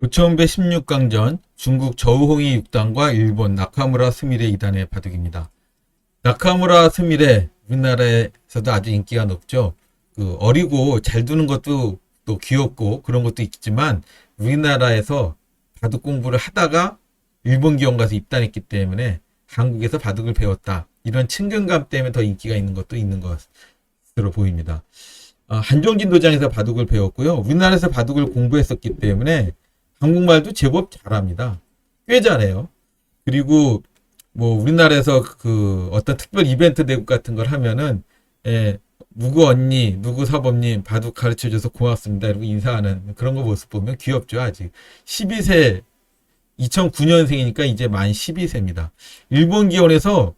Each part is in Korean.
우천배 16강전 중국 저우홍이 6단과 일본 나카무라 스미레 2단의 바둑입니다. 나카무라 스미레 우리나라에서도 아주 인기가 높죠. 그 어리고 잘 두는 것도 또 귀엽고 그런 것도 있지만 우리나라에서 바둑 공부를 하다가 일본 기원 가서 입단했기 때문에 한국에서 바둑을 배웠다. 이런 친근감 때문에 더 인기가 있는 것도 있는 것으로 보입니다. 아, 한종진 도장에서 바둑을 배웠고요. 우리나라에서 바둑을 공부했었기 때문에 한국말도 제법 잘합니다. 꽤 잘해요. 그리고 뭐 우리나라에서 그 어떤 특별 이벤트 대국 같은 걸 하면은 예, 누구 언니, 누구 사범님 바둑 가르쳐 줘서 고맙습니다. 이러고 인사하는 그런 거 모습 보면 귀엽죠, 아직. 12세 2009년생이니까 이제 만 12세입니다. 일본 기원에서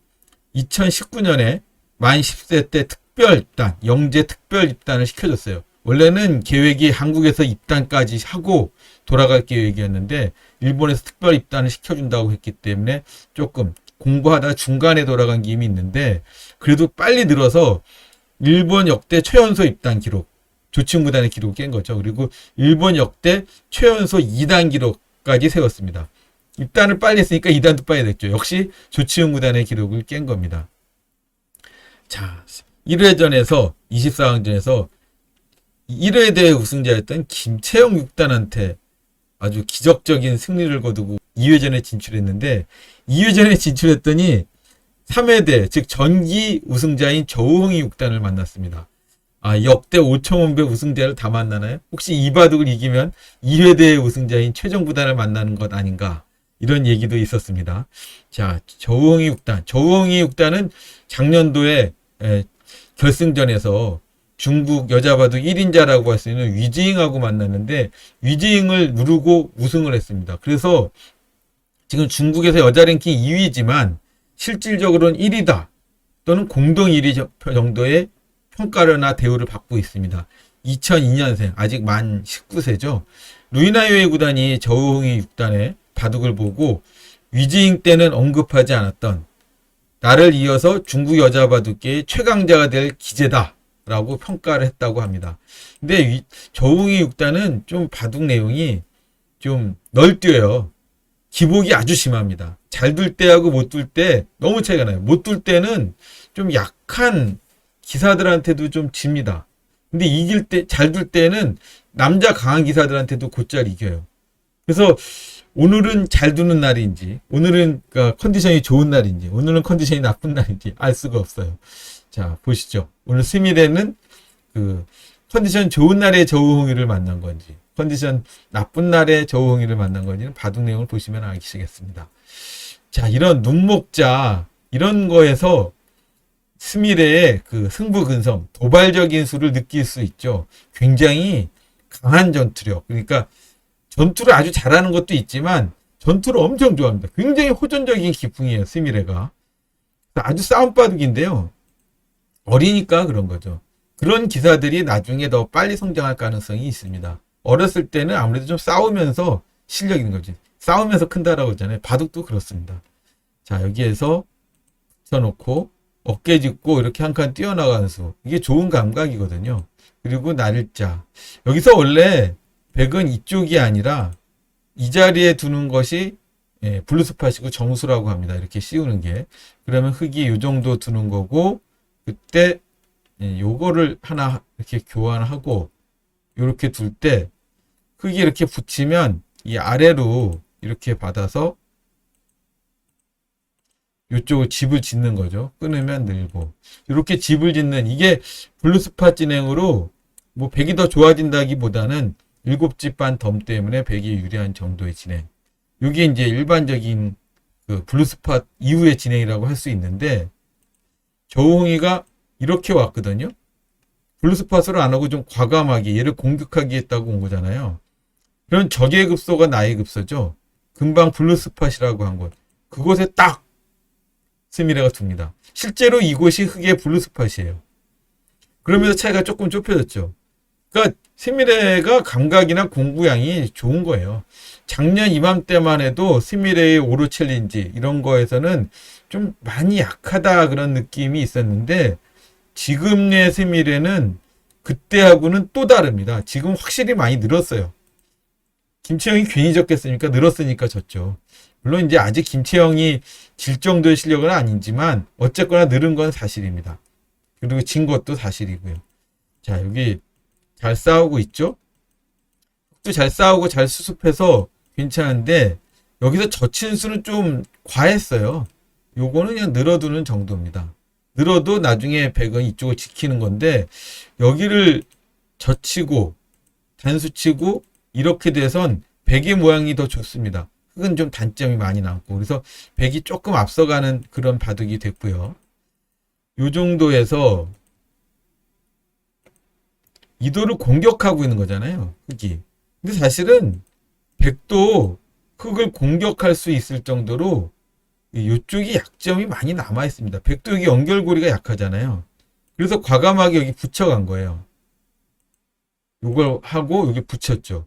2019년에 만 10세 때 특별 입단, 영재 특별 입단을 시켜줬어요. 원래는 계획이 한국에서 입단까지 하고 돌아갈 계획이었는데 일본에서 특별 입단을 시켜준다고 했기 때문에 조금 공부하다 중간에 돌아간 김이 있는데 그래도 빨리 늘어서 일본 역대 최연소 입단 기록 조치훈구단의 기록을 깬 거죠. 그리고 일본 역대 최연소 2단 기록까지 세웠습니다. 입단을 빨리 했으니까 2단도 빨리 됐죠. 역시 조치훈 구단의 기록을 깬 겁니다. 자, 1회전에서 24강전에서 1회 대회 우승자였던 김채영 6단한테 아주 기적적인 승리를 거두고 2회전에 진출했는데 2회전에 진출했더니 3회대 즉 전기 우승자인 저우홍이 6단을 만났습니다. 아 역대 5천원배 우승자를 다 만나나요? 혹시 이 바둑을 이기면 2회대 우승자인 최정구단을 만나는 것 아닌가? 이런 얘기도 있었습니다. 자 저우홍이 6단 저우홍이 6단은 작년도에 에, 결승전에서 중국 여자 바둑 1인자라고 할 수 있는 위지잉하고 만났는데 위지잉을 누르고 우승을 했습니다. 그래서 지금 중국에서 여자 랭킹 2위지만 실질적으로는 1위다 또는 공동 1위 정도의 평가나 대우를 받고 있습니다. 2002년생 아직 만 19세죠. 루이나요의 구단이 저우홍이 6단의 바둑을 보고 위지잉 때는 언급하지 않았던 나를 이어서 중국 여자 바둑계의 최강자가 될 기재다. 라고 평가를 했다고 합니다. 근데 저웅이 6단은 좀 바둑 내용이 좀 널뛰어요. 기복이 아주 심합니다. 잘 둘 때하고 못 둘 때 너무 차이가 나요. 못 둘 때는 좀 약한 기사들한테도 좀 집니다. 근데 이길 때, 잘 둘 때는 남자 강한 기사들한테도 곧잘 이겨요. 그래서 오늘은 잘 두는 날인지, 오늘은 그러니까 컨디션이 좋은 날인지, 오늘은 컨디션이 나쁜 날인지 알 수가 없어요. 자, 보시죠. 오늘 스미레는 그 컨디션 좋은 날에 저우홍이를 만난 건지, 컨디션 나쁜 날에 저우홍이를 만난 건지는 바둑 내용을 보시면 아시겠습니다. 자, 이런 눈목자, 이런 거에서 스미레의 그 승부 근성, 도발적인 수를 느낄 수 있죠. 굉장히 강한 전투력. 그러니까 전투를 아주 잘하는 것도 있지만 전투를 엄청 좋아합니다. 굉장히 호전적인 기풍이에요, 스미레가. 아주 싸움 바둑인데요. 어리니까 그런 거죠. 그런 기사들이 나중에 더 빨리 성장할 가능성이 있습니다. 어렸을 때는 아무래도 좀 싸우면서 실력 있는 거지. 싸우면서 큰다라고 하잖아요. 바둑도 그렇습니다. 자, 여기에서 붙여놓고 어깨 짚고 이렇게 한 칸 뛰어나가는 수. 이게 좋은 감각이거든요. 그리고 날짜. 여기서 원래 백은 이쪽이 아니라 이 자리에 두는 것이 예, 블루스팟이고 정수라고 합니다. 이렇게 씌우는 게. 그러면 흙이 이 정도 두는 거고 그때 예, 요거를 하나 이렇게 교환하고 이렇게 둘때 흙이 이렇게 붙이면 이 아래로 이렇게 받아서 이쪽을 집을 짓는 거죠. 끊으면 늘고 이렇게 집을 짓는 이게 블루스팟 진행으로 뭐 백이 더 좋아진다기보다는 일곱 집반 덤 때문에 백이 유리한 정도의 진행. 이게 이제 일반적인 그 블루스팟 이후의 진행이라고 할 수 있는데 저우홍이가 이렇게 왔거든요. 블루스팟으로 안 하고 좀 과감하게 얘를 공격하기 했다고 온 거잖아요. 그런 적의 급소가 나의 급소죠. 금방 블루스팟이라고 한 곳. 그곳에 딱 스미레가 둡니다. 실제로 이곳이 흑의 블루스팟이에요. 그러면서 차이가 조금 좁혀졌죠. 그러니까 스미레가 감각이나 공부량이 좋은 거예요. 작년 이맘때만 해도 스미레의 오로 챌린지 이런 거에서는 좀 많이 약하다 그런 느낌이 있었는데 지금의 스미레는 그때하고는 또 다릅니다. 지금 확실히 많이 늘었어요. 김채영이 괜히 졌겠습니까? 늘었으니까 졌죠. 물론 이제 아직 김채영이 질 정도의 실력은 아니지만 어쨌거나 늘은 건 사실입니다. 그리고 진 것도 사실이고요. 자, 여기 잘 싸우고 있죠? 또잘 싸우고 잘 수습해서 괜찮은데 여기서 젖힌 수는 좀 과했어요. 요거는 그냥 늘어두는 정도입니다. 늘어도 나중에 백은 이쪽을 지키는 건데 여기를 젖히고 단수치고 이렇게 돼선 백의 모양이 더 좋습니다. 흙은 좀 단점이 많이 남고 그래서 백이 조금 앞서가는 그런 바둑이 됐고요. 요 정도에서 이도를 공격하고 있는 거잖아요. 흙이. 근데 사실은 백도 흙을 공격할 수 있을 정도로 이쪽이 약점이 많이 남아 있습니다. 백도 여기 연결고리가 약하잖아요. 그래서 과감하게 여기 붙여간 거예요. 요걸 하고 여기 붙였죠.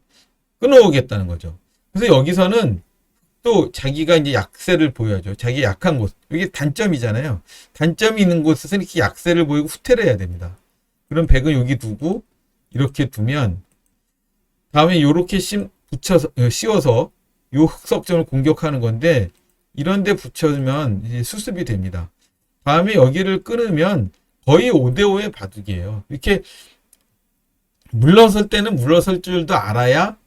끊어오겠다는 거죠. 그래서 여기서는 또 자기가 이제 약세를 보여야죠. 자기 약한 곳. 이게 단점이잖아요. 단점이 있는 곳에서 이렇게 약세를 보이고 후퇴를 해야 됩니다. 그럼 백은 여기 두고 이렇게 두면 다음에 요렇게 심, 붙여서, 어, 씌워서 요 흑석점을 공격하는 건데 이런데 붙여주면 이제 수습이 됩니다. 다음에 여기를 끊으면 거의 5대5의 바둑이에요. 이렇게 물러설 때는 물러설 줄도 알아야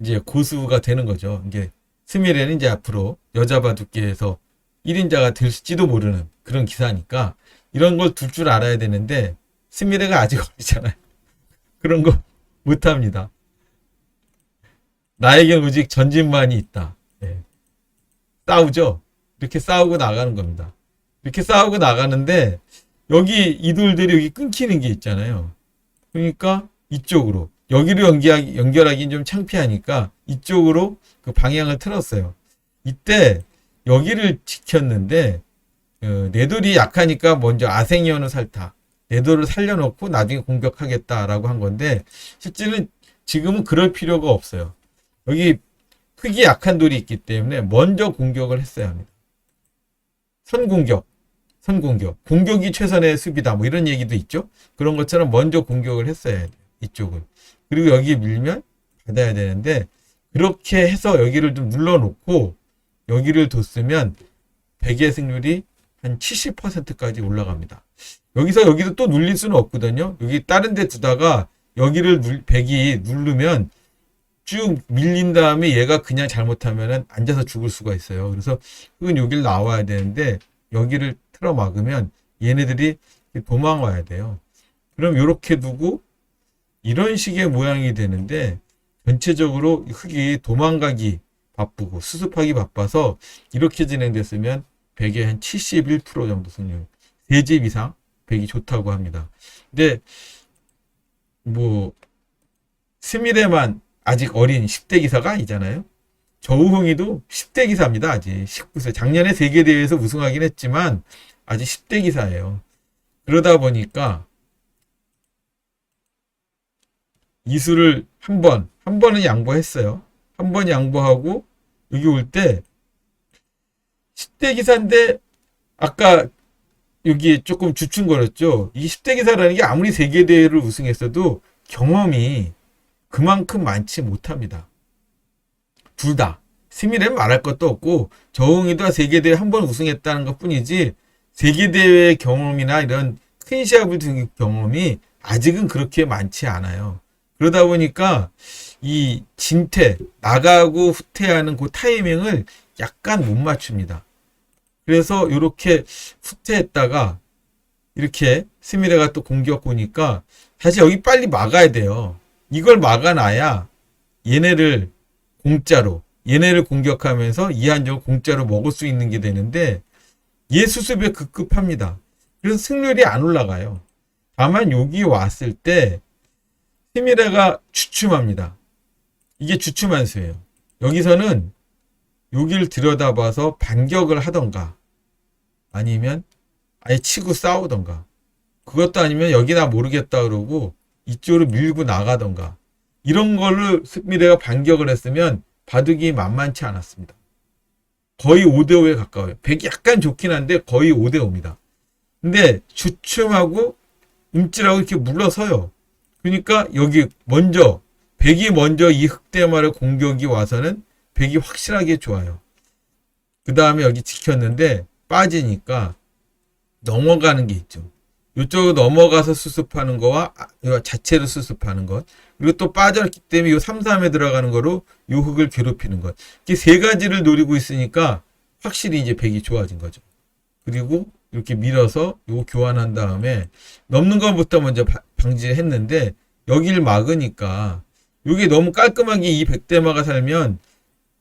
이제 고수가 되는 거죠. 이게 스미레는 이제 앞으로 여자 바둑계에서 1인자가 될지도 모르는 그런 기사니까 이런 걸 둘 줄 알아야 되는데 스미레가 아직 어리잖아요. 그런 거 못합니다. 나에겐 오직 전진만이 있다. 예. 싸우죠. 이렇게 싸우고 나가는 겁니다. 이렇게 싸우고 나가는데 여기 이돌들이 여기 끊기는 게 있잖아요. 그러니까 이쪽으로 여기로 연기하기, 연결하기는 좀 창피하니까 이쪽으로 그 방향을 틀었어요. 이때 여기를 지켰는데 어, 내돌이 약하니까 먼저 아생이어는 살타 내돌을 살려놓고 나중에 공격하겠다라고 한 건데 실제는 지금은 그럴 필요가 없어요. 여기 크기 약한 돌이 있기 때문에 먼저 공격을 했어야 합니다. 선공격, 선공격, 공격이 최선의 수비다 뭐 이런 얘기도 있죠. 그런 것처럼 먼저 공격을 했어야 돼요. 이쪽을. 그리고 여기 밀면 받아야 되는데 그렇게 해서 여기를 좀 눌러놓고 여기를 뒀으면 백의 승률이 한 70%까지 올라갑니다. 여기서 여기도 또 눌릴 수는 없거든요. 여기 다른 데 두다가 여기를 눌, 백이 누르면 쭉 밀린 다음에 얘가 그냥 잘못하면은 앉아서 죽을 수가 있어요. 그래서 흙은 여기를 나와야 되는데 여기를 틀어 막으면 얘네들이 도망와야 돼요. 그럼 이렇게 두고 이런 식의 모양이 되는데 전체적으로 흙이 도망가기 바쁘고 수습하기 바빠서 이렇게 진행됐으면 100에 한 71% 정도 승률. 3집 이상 100이 좋다고 합니다. 근데 뭐 스미레만 아직 어린 10대 기사가 아니잖아요. 저우홍이도 10대 기사입니다. 아직 19세. 작년에 세계대회에서 우승하긴 했지만 아직 10대 기사예요. 그러다 보니까 이수를 한 번, 한 번은 양보했어요. 한 번 양보하고 여기 올 때 10대 기사인데 아까 여기 조금 주춤거렸죠. 이 10대 기사라는 게 아무리 세계대회를 우승했어도 경험이 그만큼 많지 못합니다. 둘 다. 스미레는 말할 것도 없고 저웅이도 세계대회 한 번 우승했다는 것 뿐이지 세계대회 경험이나 이런 큰 시합을 둔 경험이 아직은 그렇게 많지 않아요. 그러다 보니까 이 진퇴, 나가고 후퇴하는 그 타이밍을 약간 못 맞춥니다. 그래서 이렇게 후퇴했다가 이렇게 스미레가 또 공격 오니까 사실 여기 빨리 막아야 돼요. 이걸 막아놔야 얘네를 공짜로 얘네를 공격하면서 이한정을 공짜로 먹을 수 있는 게 되는데 얘 수습에 급급합니다. 그래서 승률이 안 올라가요. 다만 여기 왔을 때 스미레가 주춤합니다. 이게 주춤한 수예요. 여기서는 여기를 들여다봐서 반격을 하던가 아니면 아예 치고 싸우던가 그것도 아니면 여기나 모르겠다 그러고 이쪽으로 밀고 나가던가 이런 걸로 스미레가 반격을 했으면 바둑이 만만치 않았습니다. 거의 5대5에 가까워요. 100이 약간 좋긴 한데 거의 5대5입니다. 근데 주춤하고 움찔하고 이렇게 물러서요. 그러니까 여기 먼저 백이 먼저 이 흑대마를 공격이 와서는 백이 확실하게 좋아요. 그 다음에 여기 지켰는데 빠지니까 넘어가는 게 있죠. 이쪽으로 넘어가서 수습하는 거와 아, 자체로 수습하는 것 그리고 또 빠졌기 때문에 이 3, 3에 들어가는 거로 이 흑을 괴롭히는 것 이렇게 세 가지를 노리고 있으니까 확실히 이제 백이 좋아진 거죠. 그리고 이렇게 밀어서 요거 교환한 다음에 넘는 것부터 먼저 바- 방지했는데 여기를 막으니까 이게 너무 깔끔하게 이 백대마가 살면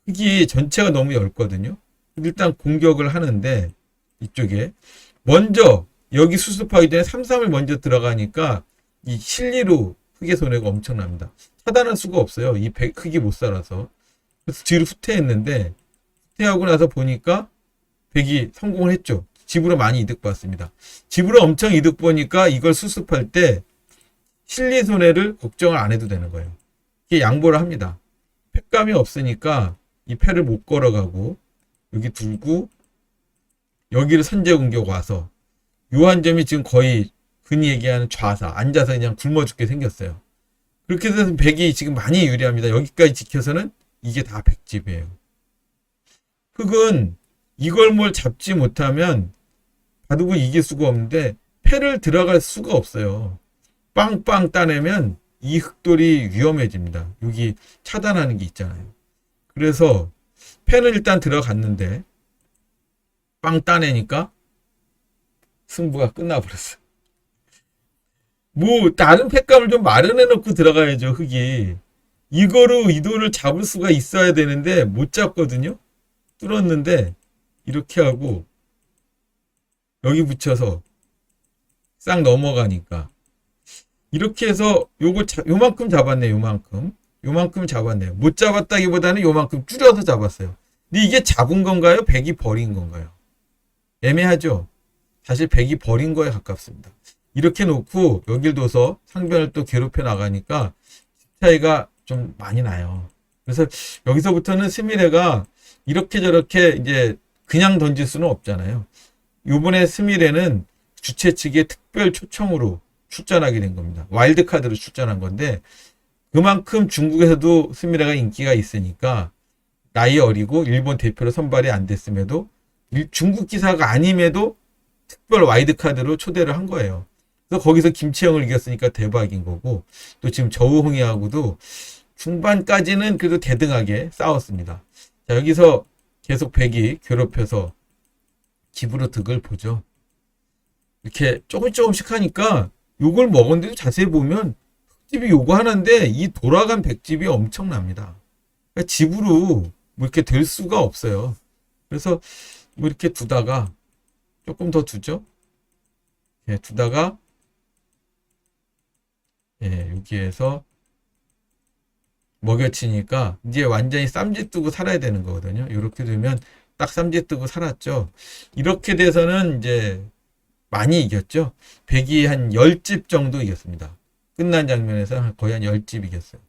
흑이 전체가 너무 얇거든요. 일단 공격을 하는데 이쪽에 먼저 여기 수습하기 전에 3, 3을 먼저 들어가니까 이 실리로 흑의 손해가 엄청납니다. 차단할 수가 없어요. 이 백, 흑이 못 살아서. 그래서 뒤로 후퇴했는데 후퇴하고 나서 보니까 백이 성공을 했죠. 집으로 많이 이득 봤습니다. 집으로 엄청 이득 보니까 이걸 수습할 때 실리 손해를 걱정을 안 해도 되는 거예요. 이게 양보를 합니다. 팩감이 없으니까 이 패를 못 걸어가고 여기 두고 여기를 선제 공격 와서 요한 점이 지금 거의 흔히 얘기하는 좌사 앉아서 그냥 굶어 죽게 생겼어요. 그렇게 돼서 백이 지금 많이 유리합니다. 여기까지 지켜서는 이게 다 백집이에요. 흑은 이걸 뭘 잡지 못하면 바둑을 이길 수가 없는데 패를 들어갈 수가 없어요. 빵빵 따내면 이 흑돌이 위험해집니다. 여기 차단하는 게 있잖아요. 그래서 패는 일단 들어갔는데 빵 따내니까 승부가 끝나버렸어. 뭐 다른 팩감을 좀 마련해 놓고 들어가야죠 흑이. 이거로 이도를 잡을 수가 있어야 되는데 못 잡거든요. 뚫었는데 이렇게 하고 여기 붙여서 싹 넘어가니까 이렇게 해서 요걸 자- 요만큼 잡았네 요만큼 요만큼 잡았네요 못 잡았다기보다는 요만큼 줄여서 잡았어요 근데 이게 잡은 건가요 백이 버린 건가요 애매하죠? 사실 백이 버린 거에 가깝습니다. 이렇게 놓고 여길 둬서 상변을 또 괴롭혀 나가니까 차이가 좀 많이 나요. 그래서 여기서부터는 스미레가 이렇게 저렇게 이제 그냥 던질 수는 없잖아요. 요번에 스미레는 주최 측의 특별 초청으로 출전하게 된 겁니다. 와일드 카드로 출전한 건데 그만큼 중국에서도 스미레가 인기가 있으니까 나이 어리고 일본 대표로 선발이 안 됐음에도 일- 중국 기사가 아님에도 특별 와이드 카드로 초대를 한 거예요. 그래서 거기서 김치영을 이겼으니까 대박인 거고 또 지금 저우홍이하고도 중반까지는 그래도 대등하게 싸웠습니다. 자 여기서 계속 백이 괴롭혀서 집으로 득을 보죠. 이렇게 조금 조금씩 하니까 요걸 먹었는데도 자세히 보면 흑집이 요거 하나인데 이 돌아간 백집이 엄청납니다. 그러니까 집으로 뭐 이렇게 될 수가 없어요. 그래서 뭐 이렇게 두다가 조금 더 두죠. 예, 두다가 예, 여기에서 먹여치니까 이제 완전히 쌈짓 뜨고 살아야 되는 거거든요. 이렇게 되면 딱 쌈짓 뜨고 살았죠. 이렇게 돼서는 이제 많이 이겼죠. 백이 한 10집 정도 이겼습니다. 끝난 장면에서 한- 거의 한 10집 이겼어요.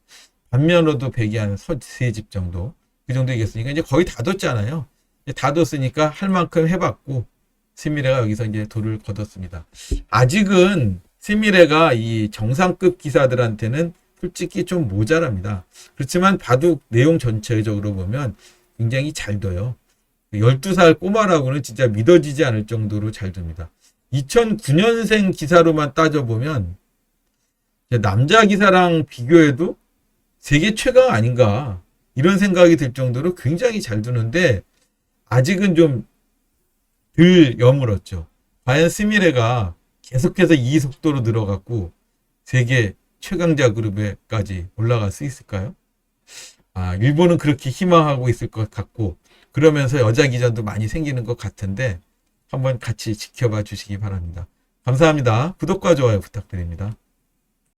반면으로도 백이 한 3집 정도 그 정도 이겼으니까 이제 거의 다 뒀잖아요. 이제 다 뒀으니까 할 만큼 해봤고 스미레가 여기서 이제 돌을 거뒀습니다. 아직은 스미레가 이 정상급 기사들한테는 솔직히 좀 모자랍니다. 그렇지만 바둑 내용 전체적으로 보면 굉장히 잘 둬요. 12살 꼬마라고는 진짜 믿어지지 않을 정도로 잘 둡니다. 2009년생 기사로만 따져보면 남자 기사랑 비교해도 세계 최강 아닌가 이런 생각이 들 정도로 굉장히 잘 두는데 아직은 좀 덜 여물었죠. 과연 스미레가 계속해서 이 속도로 늘어갔고 세계 최강자 그룹에까지 올라갈 수 있을까요? 아, 일본은 그렇게 희망하고 있을 것 같고 그러면서 여자 기전도 많이 생기는 것 같은데 한번 같이 지켜봐 주시기 바랍니다. 감사합니다. 구독과 좋아요 부탁드립니다.